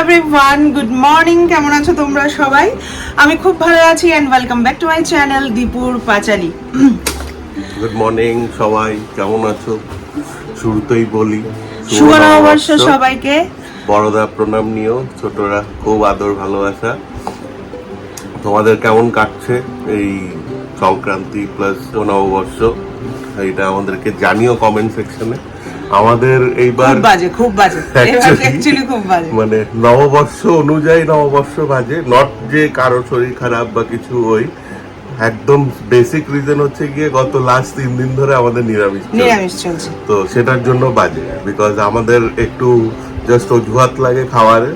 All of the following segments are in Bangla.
এভরিওয়ান গুড মর্নিং কেমন আছো তোমরা সবাই? আমি খুব ভালো আছি and welcome back to my channel দীপুর পাঁচালি গুড মর্নিং সবাই কেমন আছো? শুরুতেই বলি শুভ নববর্ষ সবাইকে। বড়দা প্রণাম নিও ছোটরা খুব আদর ভালোবাসা। তোমাদের কেমন কাটছে এই সংক্রান্তি প্লাস নববর্ষ? এটা আমাদেরকে জানিও কমেন্ট সেকশনে আমাদের এইবার বাজে খুব বাজে। অ্যাকচুয়ালি খুব বাজে। মানে নববর্ষ অনুযায়ী নববর্ষ বাজে নট যে কারও শরীর খারাপ বা কিছু ওই একদম বেসিক রিজন হচ্ছে গিয়ে গত লাস্ট তিন দিন ধরে আমাদের নিরামিষ নিরামিষ চলছে। তো সেটার জন্য বাজে বিকজ আমাদের একটু জাস্ট অজুহাত লাগে খাওয়ারে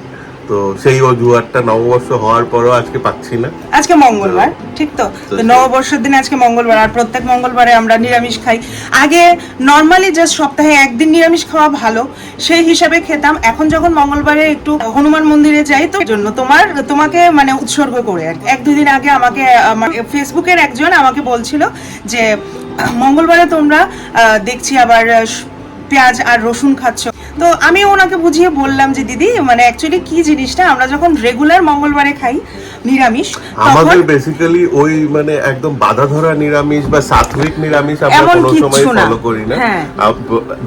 তো সেই অজুহাতটা নববর্ষ হওয়ার পরেও আজকে পাচ্ছি না। আজকে মঙ্গলবার ঠিক তো? নববর্ষের দিন আজকে মঙ্গলবার আর প্রত্যেক মঙ্গলবারে আমরা নিরামিষ খাই। আগে নর্মালি জাস্ট সপ্তাহে একদিন নিরামিষ খাওয়া ভালো সেই হিসাবে খেতাম। এখন যখন মঙ্গলবারে একটু হনুমান মন্দিরে যাই তো জন্য তোমার তোমাকে মানে উৎসর্গ করে এক দুই দিন আগে আমাকে আমার ফেসবুকের একজন আমাকে বলছিল যে মঙ্গলবারে তোমরা আহ, দেখছি আবার পেঁয়াজ আর রসুন খাচ্ছ। তো আমি ওনাকে বুঝিয়ে বললাম যে দিদি মানে অ্যাকচুয়ালি কি জিনিসটা? আমরা যখন রেগুলার মঙ্গলবারে খাই নিরামিষ আমাদের বেসিক্যালি ওই মানে একদম বাধা ধরা নিরামিষ বা সাত্বিক নিরামিষ আমরা কোনো সময় ফলো করি না। হ্যাঁ।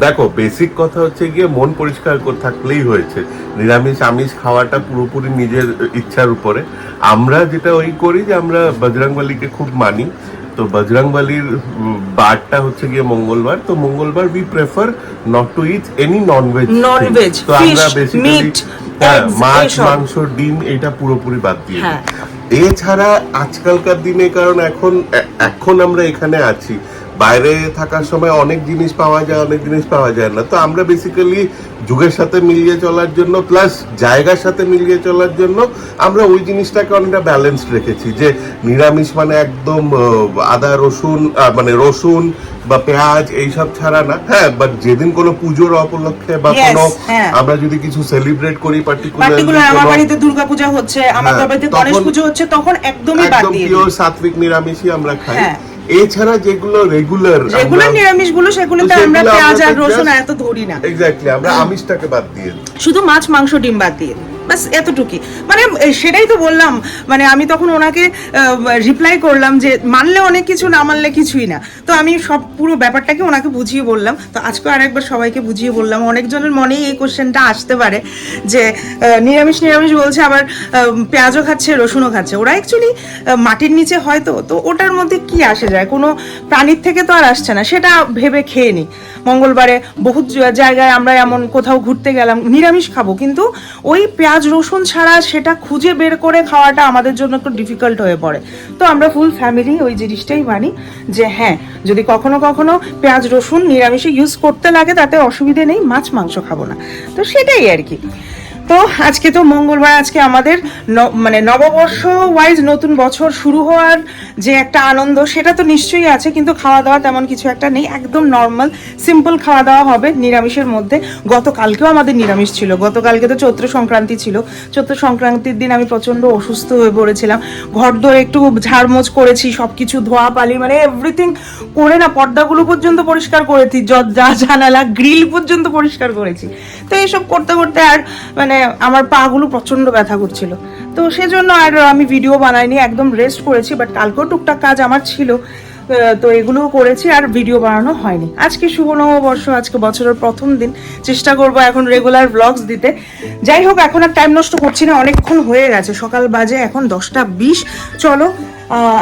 দেখো বেসিক কথা হচ্ছে গিয়ে মন পরিষ্কার করে থাকলেই হয়েছে। নিরামিষ আমিষ খাওয়াটা পুরোপুরি নিজের ইচ্ছার উপরে। আমরা যেটা ওই করি যে আমরা বজরংবলীকে খুব মানি। তো বজরংবলির বারটা হচ্ছে গিয়ে মঙ্গলবার তো মঙ্গলবার we prefer not to eat any nonveg Non-veg, তো আমরা বেসিক্যালি মাছ মাংস ডিম এটা পুরোপুরি বাদ দিয়ে হ্যাঁ। এছাড়া আজকালকার দিনে কারণ এখন এখন আমরা এখানে আছি বাইরে থাকার সময় অনেক জিনিস পাওয়া যায় অনেক জিনিস পাওয়া যায় না। তো আমরা বেসিক্যালি যুগের সাথে মিলিয়ে চলার জন্য প্লাস জায়গার সাথে মিলিয়ে চলার জন্য আমরা ওই জিনিসটাকে অনেকটা ব্যালেন্সড রেখেছি। যে নিরামিষ মানে একদম আদা রসুন মানে রসুন বা পেঁয়াজ এইসব ছাড়া না। হ্যাঁ বাট যেদিন কোনো পুজোর উপলক্ষে বা কোনো হ্যাঁ। আমরা যদি কিছু সেলিব্রেট করি পার্টিকুলার আমার বাড়িতে দুর্গাপূজা হচ্ছে আমার হ্যাঁ, বাড়িতে গণেশ পুজো হচ্ছে তখন একদমই বাদ একদম দিয়ে পিওর সাত্বিক নিরামিষই আমরা খাই। হ্যাঁ। এছাড়া যেগুলো রেগুলার রেগুলার নিরামিষগুলো সেগুলোতে আমরা পেঁয়াজ আর রসুন এত ধরি না। এক্স্যাক্টলি আমরা আমিষটাকে বাদ দিয়ে শুধু মাছ মাংস ডিম বাদ দিয়ে বাস এতটুকুই। মানে সেটাই তো বললাম। মানে আমি তখন ওনাকে রিপ্লাই করলাম যে, মানলে অনেক কিছু, না মানলে কিছুই না। তো আমি সব, পুরো ব্যাপারটাকে ওনাকে বুঝিয়ে বললাম। তো আজকে আরেকবার সবাইকে বুঝিয়ে বললাম। অনেকজনের মনেই এই কোশ্চেনটা আসতে পারে যে নিরামিষ নিরামিষ বলছে, আবার পেঁয়াজও খাচ্ছে, রসুনও খাচ্ছে। ওরা অ্যাকচুয়ালি মাটির নিচে হয়তো তো। ওটার মধ্যে কি আসে যায়? কোনো প্রাণীর থেকে তো আর আসছে না। সেটা ভেবে খেয়ে নিই মঙ্গলবারে বহুত জায়গায় আমরা এমন কোথাও ঘুরতে গেলাম। নিরামিষ খাব। কিন্তু ওই পেঁয়াজ রসুন ছাড়া সেটা খুঁজে বের করে খাওয়াটা আমাদের জন্য একটু ডিফিকাল্ট হয়ে পড়ে। তো আমরা ফুল ফ্যামিলি ওই জিনিসটাই মানি যে হ্যাঁ যদি কখনো কখনো পেঁয়াজ, রসুন নিরামিষে ইউজ করতে লাগে তাতে অসুবিধে নেই, মাছ, মাংস খাব না। তো সেটাই আর কি। তো আজকে তো মঙ্গলবার, আজকে আমাদের মানে নববর্ষ ওয়াইজ নতুন বছর শুরু হওয়ার যে একটা আনন্দ, সেটা তো নিশ্চয়ই আছে, কিন্তু খাওয়া দাওয়া তেমন কিছু একটা নেই। একদম নর্মাল সিম্পল খাওয়া দাওয়া হবে নিরামিষের মধ্যে। গতকালকেও আমাদের নিরামিষ ছিল। গতকালকে তো চৈত্র সংক্রান্তি ছিল। চৈত্র সংক্রান্তির দিন আমি প্রচণ্ড অসুস্থ হয়ে পড়েছিলাম। ঘর ধরে একটু ঝাড়মোছ করেছি, সবকিছু ধোয়া পালি মানে এভরিথিং করে না, পর্দাগুলো পর্যন্ত পরিষ্কার করেছি যা জানালা গ্রিল পর্যন্ত পরিষ্কার করেছি। তো এইসব করতে করতে আর মানে আমার পাগুলো প্রচণ্ড ব্যথা করছিল। তো সেজন্য আর আমি ভিডিও বানাইনি, একদম রেস্ট করেছি বাট কালকেও টুকটাক কাজ আমার ছিল। তো এগুলোও করেছি আর ভিডিও বানানো হয়নি। আজকে শুভ নববর্ষ, আজকে বছরের প্রথম দিন। চেষ্টা করব এখন রেগুলার ব্লগস দিতে। যাই হোক, এখন আর টাইম নষ্ট করছি না, অনেকক্ষণ হয়ে গেছে। সকাল বাজে এখন দশটা বিশ। চলো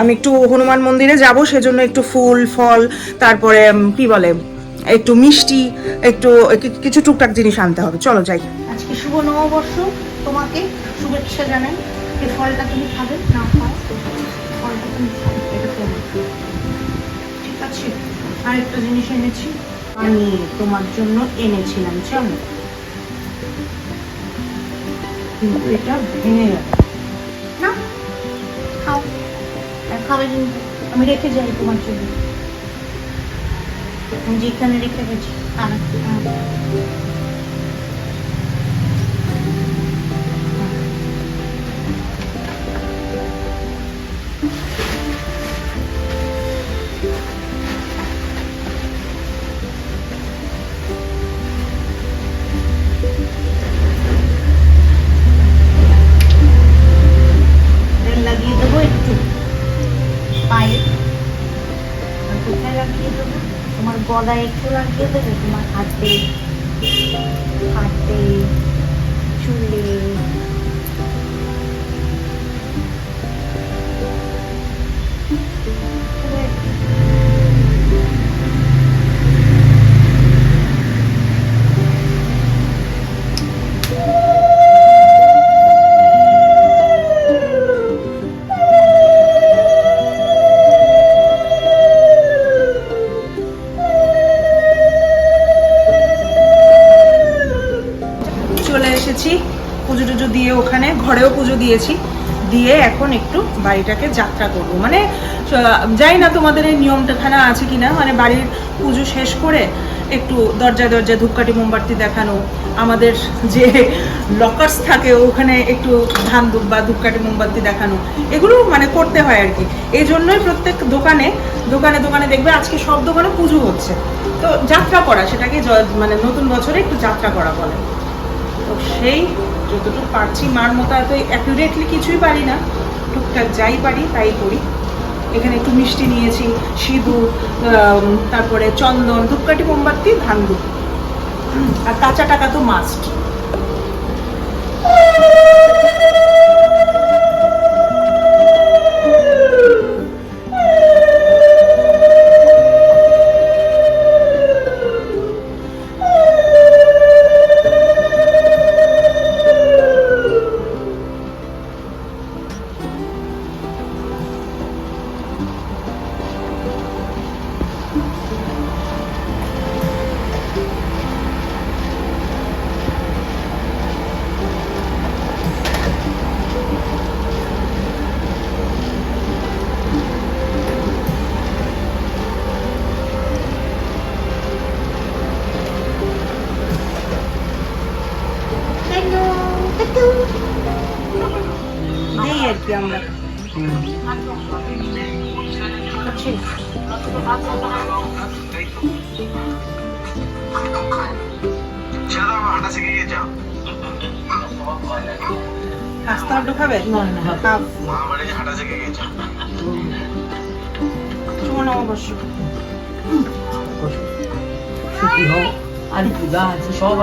আমি একটু হনুমান মন্দিরে যাব, সেজন্য একটু ফুল, ফল, তারপরে কি বলে একটু মিষ্টি, একটু কিছু টুকটাক জিনিস আনতে হবে। চলো, যাই। আজকে শুভ নববর্ষ। তোমাকে শুভেচ্ছা জানাই। এই ফলটা তুমি খাবে, না খাও ঠিক আছে? জিনিস এনেছি। আমি তোমার জন্য এনেছিলাম না, খাও। আমি রেখে যাই তোমার জন্য। আমি যেখানে রেখে গেছি পদায় একটু লাগিয়ে দেবে? তোমার হাতে হাতে চলে এখন একটু বাড়িটাকে যাত্রা করব। মানে জানি না তোমাদের এই নিয়মটাখানা আছে কিনা। মানে বাড়ির পুজো শেষ করে একটু দরজায় দরজায় ধূপকাঠি, মোমবাতি দেখানো। আমাদের যে লকার্স থাকে, ওখানে একটু ধান ধূপ বা ধূপকাঠি, মোমবাতি দেখানো। এগুলো মানে করতে হয় আর কি। এই জন্যই প্রত্যেক দোকানে দোকানে দোকানে দেখবে আজকে সব দোকানে পুজো হচ্ছে। তো যাত্রা করা, সেটাকে মানে নতুন বছরে একটু যাত্রা করা বলে। তো সেই, যতটুকু পারছি, মার মতো এত অ্যাকুরেটলি কিছুই পারি না। টুকটাক যাই পারি, তাই করি। এখানে একটু মিষ্টি নিয়েছি, সিঁদুর তারপরে চন্দন, ধূপকাঠি, মোমবাতি ধূপ আর কাঁচা টাকা তো মাস্ট নেই আর কি আমরা নাস্তা একটু খাবে খাও। সুমন অবশ্য সুখী হও। আর আছে সব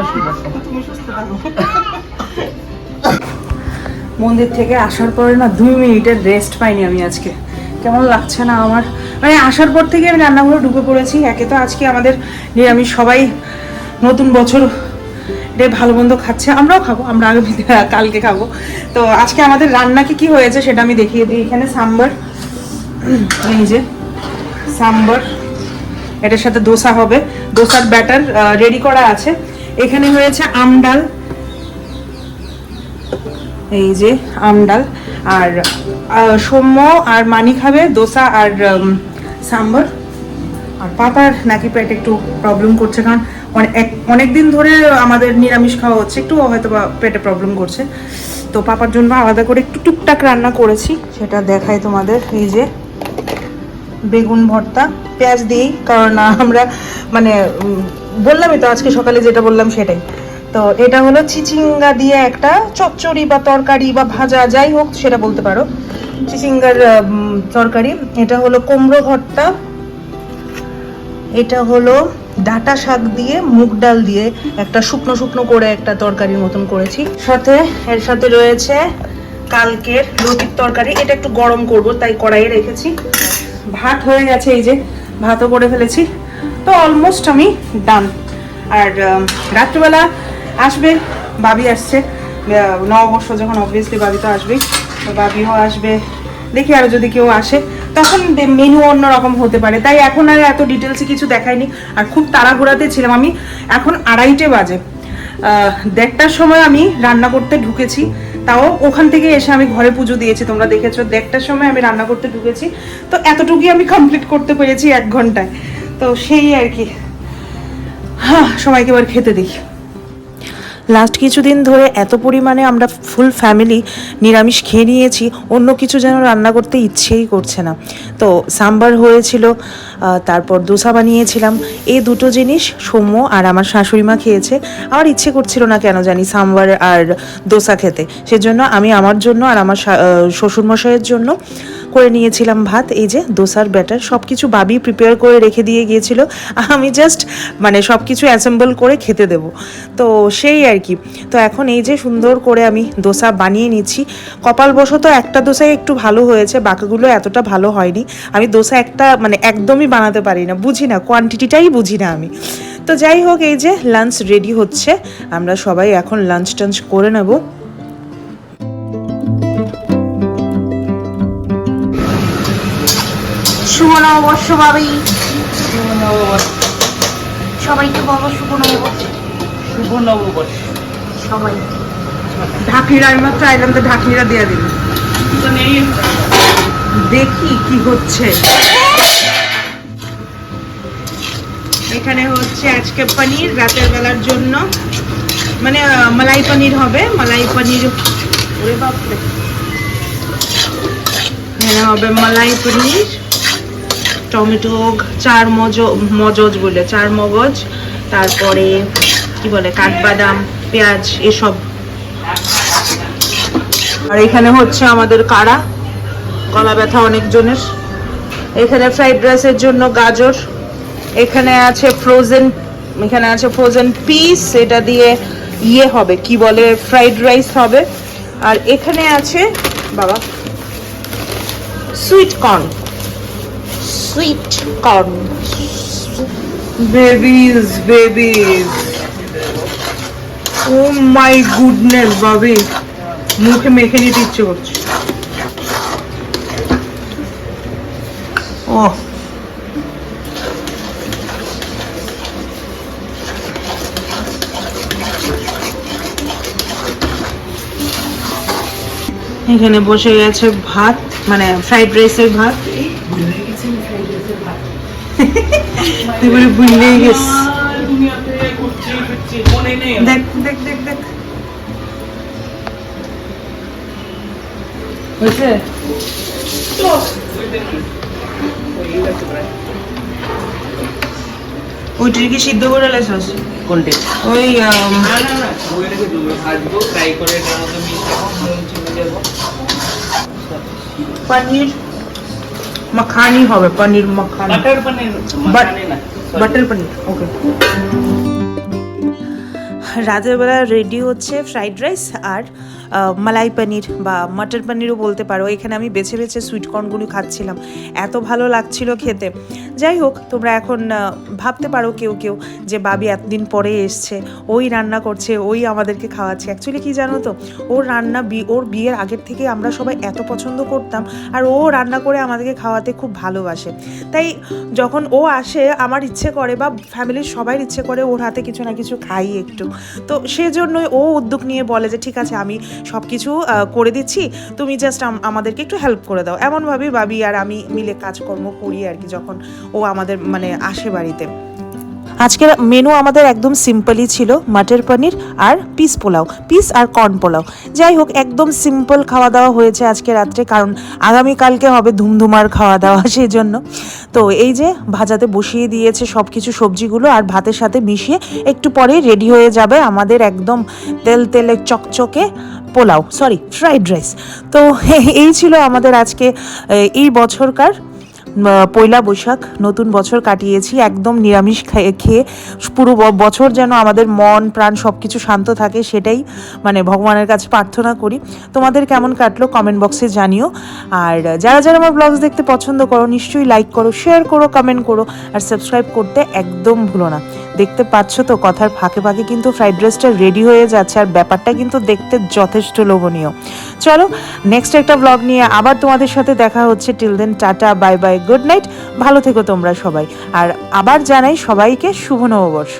মন্দির থেকে আসার পরে না দুই মিনিটের রেস্ট পাইনি আমি আজকে। কেমন লাগছে না আমার? মানে আসার পর থেকে আমি রান্নাঘরে ঢুকে পড়েছি। একে তো আজকে আমাদের নিরামিষ, সবাই নতুন বছর রে ভালো মন্দ খাচ্ছে। আমরাও খাব, আমরা আগে কালকে খাব। তো আজকে আমাদের রান্না কি কি হয়েছে সেটা আমি দেখিয়ে দিই। এখানে সাম্বার, এই যে সাম্বার এটার সাথে দোসা হবে। দোসার ব্যাটার রেডি করা আছে। এখানে হয়েছে আমডাল এই যে আমডাল আর সৌম্য আর মানি খাবে, দোসা আর সাম্বার। আর পাপার নাকি পেটে একটু প্রবলেম করছে, কারণ অনেক দিন ধরে আমাদের নিরামিষ খাওয়া হচ্ছে, একটু হয়তো বা পেটে প্রবলেম করছে। তো পাপার জন্য আলাদা করে একটু টুকটাক রান্না করেছি, সেটা দেখাই তোমাদের। এই যে বেগুন ভর্তা, পেঁয়াজ দিই কারণ আমরা মানে বললামই তো আজকে সকালে যেটা বললাম সেটাই। তো এটা হলো চিচিঙ্গা দিয়ে একটা চচ্চড়ি বা তরকারি বা ভাজা, যাই হোক সেটা বলতে পারো। চিচিঙ্গার তরকারি। এটা হলো কুমড়ো ভর্তা। এটা হলো ডাটা শাক দিয়ে মুগ ডাল দিয়ে একটা শুকনো শুকনো করে একটা তরকারির মতন করেছি। সাথে, এর সাথে রয়েছে কালকের রুটির তরকারি। এটা একটু গরম করব, তাই কড়াইয়ে রেখেছি। ভাত হয়ে গেছে, এই যে ভাতও করে ফেলেছি। তো অলমোস্ট আমি ডান আর রাত্রিবেলা আসবে, বাবি আসছে। নববর্ষ যখন অবভিয়াসলি বাবি তো আসবেই, তো বাবিও আসবে। দেখি আরও যদি কেউ আসে, তখন মেনু অন্যরকম হতে পারে। তাই এখন আর এত ডিটেলসে কিছু দেখাইনি। আর খুব তাড়াহুড়াতে ছিলাম আমি। এখন আড়াইটে বাজে। দেড়টার সময় আমি রান্না করতে ঢুকেছি। তাও ওখান থেকে এসে আমি ঘরে পুজো দিয়েছি, তোমরা দেখেছ, দেড়টার সময় আমি রান্না করতে ঢুকেছি। তো এতটুকুই আমি কমপ্লিট করতে পেরেছি এক ঘন্টায়। তো সেই আর কি। হ্যাঁ সবাইকে এবার খেতে দিই। লাস্ট কিছুদিন ধরে এত পরিমাণে আমরা ফুল ফ্যামিলি নিরামিষ খেয়ে নিয়েছি, অন্য কিছু যেন রান্না করতে ইচ্ছেই করছে না। তো সাম্বার হয়েছিল তারপর দোসা বানিয়েছিলাম। এই দুটো জিনিস সৌম্য আর আমার শাশুড়ি মা খেয়েছে। আমার ইচ্ছে করছিল না কেন জানি সাম্বার আর দোসা খেতে। সেজন্য আমি আমার জন্য আর আমার শ্বশুরমশাইয়ের জন্য করে নিয়েছিলাম ভাত, এই যে দোসার ব্যাটার সব কিছু বাবি প্রিপেয়ার করে রেখে দিয়ে গিয়েছিল। আমি জাস্ট মানে সব কিছু অ্যাসেম্বল করে খেতে দেব। তো সেই আর কি। তো এখন এই যে সুন্দর করে আমি দোসা বানিয়ে নিচ্ছি। কপালবশত একটা দোসাই একটু ভালো হয়েছে, বাকিগুলো এতটা ভালো হয়নি। আমি দোসা একটা মানে একদমই বানাতে পারি না, বুঝি না কোয়ান্টিটিটাই বুঝি না আমি। তো যাই হোক, এই যে লাঞ্চ রেডি হচ্ছে। আমরা সবাই এখন লাঞ্চ টাঞ্চ করে নেব। নববর্ষ ভাবি সবাইকে বলো শুভ নববর্ষ শুভ নববর্ষ সবাই। ঢাকনিরা আমি মাত্র আইলাম তো ঢাকনিরা দিয়ে দিল দেখি কি হচ্ছে। এখানে হচ্ছে আজকে পনির রাতের বেলার জন্য। মানে মালাই পনির হবে মালাই পনির। ওরে বাপরে। এখানে হবে মালাই পনির। টমেটো চার মজ, মজজ বলে, চার মগজ, তারপরে কি বলে, কাঠবাদাম, পেঁয়াজ, এসব। আর এখানে হচ্ছে আমাদের কাড়া, গলা ব্যথা অনেকজনের এখানে ফ্রাইড রাইসের জন্য গাজর, এখানে আছে ফ্রোজেন এখানে আছে ফ্রোজেন পিস এটা দিয়ে ইয়ে হবে, কি বলে ফ্রাইড রাইস হবে। আর এখানে আছে, বাবা sweet corn sweet corn babies babies oh my goodness বাবি মুখে মেখে নিতে ইচ্ছে করছে। ও এখানে বসে গেছে ভাত মানে ফ্রাইড রাইসের ভাত। তুই বলে ভুললেই গেছ। মনে দেখ দেখ দেখ দেখ। হয়েছে? ওইটির কি সিদ্ধ করে লেছাস কোনটে? ওই না না না ওইটাকে ভাজবো ফ্রাই করে এটার মধ্যে মিশাবো নুন চিনি দেবো। পনির? মাখানি হবে পনির মাখানি। বাটার পনির বাট- না। বাটার পনির ওকে রাতের বেলা রেডি হচ্ছে ফ্রাইড রাইস আর মালাই পনির বা মাটার পনিরও বলতে পারো। এখানে আমি বেছে বেছে সুইট কর্নগুলো খাচ্ছিলাম। এত ভালো লাগছিল খেতে। যাই হোক, তোমরা এখন ভাবতে পারো কেউ কেউ যে বাবি এতদিন পরে এসছে, ওই রান্না করছে, ওই আমাদেরকে খাওয়াচ্ছে। অ্যাকচুয়ালি কি জানো তো? ওর রান্না ওর বিয়ের আগের থেকে আমরা সবাই এত পছন্দ করতাম আর ও রান্না করে আমাদেরকে খাওয়াতে খুব ভালোবাসে। তাই যখন ও আসে, আমার ইচ্ছে করে বা ফ্যামিলির সবাই ইচ্ছে করে ওর হাতে কিছু না কিছু খাই একটু। তো সেজন্যই ও উদ্যোগ নিয়ে বলে যে, ঠিক আছে, আমি সব কিছু করে দিচ্ছি। তুমি জাস্ট আমাদেরকে একটু হেল্প করে দাও। এমনভাবেই ভাবি আর আমি মিলে কাজকর্ম করি আর কি, যখন ও আমাদের মানে আসে বাড়িতে। আজকের মেনু আমাদের একদম সিম্পলই ছিল, মাটার পনির আর পিস পোলাও পিস আর কর্ন পোলাও। যাই হোক, একদম সিম্পল খাওয়া দাওয়া হয়েছে আজকে রাত্রে, কারণ আগামীকালকে হবে ধুমধুমার খাওয়া দাওয়া সেই জন্য তো এই যে ভাজাতে বসিয়ে দিয়েছে সব কিছু সবজিগুলো আর ভাতের সাথে মিশিয়ে একটু পরে রেডি হয়ে যাবে আমাদের একদম তেল তেলে চকচকে পোলাও সরি ফ্রাইড রাইস তো এই ছিল আমাদের আজকে, এই বছরকার পয়লা বৈশাখ, নতুন বছর কাটিয়েছি, একদম নিরামিষ খেয়ে খেয়ে পুরো বছর যেন আমাদের মন, প্রাণ সব কিছু শান্ত থাকে, সেটাই মানে ভগবানের কাছে প্রার্থনা করি। তোমাদের কেমন কাটলো কমেন্ট বক্সে জানিও। আর যারা যারা আমার ব্লগস দেখতে পছন্দ করো, নিশ্চয়ই লাইক করো শেয়ার করো কমেন্ট করো, আর সাবস্ক্রাইব করতে একদম ভুলো না। দেখতে পাচ্ছ তো, কথার ফাঁকে ফাঁকে কিন্তু ফ্রাইড রাইসটা রেডি হয়ে যাচ্ছে আর ব্যাপারটা কিন্তু দেখতে যথেষ্ট লোভনীয়। চলো নেক্সট একটা ব্লগ নিয়ে আবার তোমাদের সাথে দেখা হচ্ছে। Till then tata bye bye good night ভালো থেকো তোমরা সবাই। আর আবার জানাই সবাইকে শুভ নববর্ষ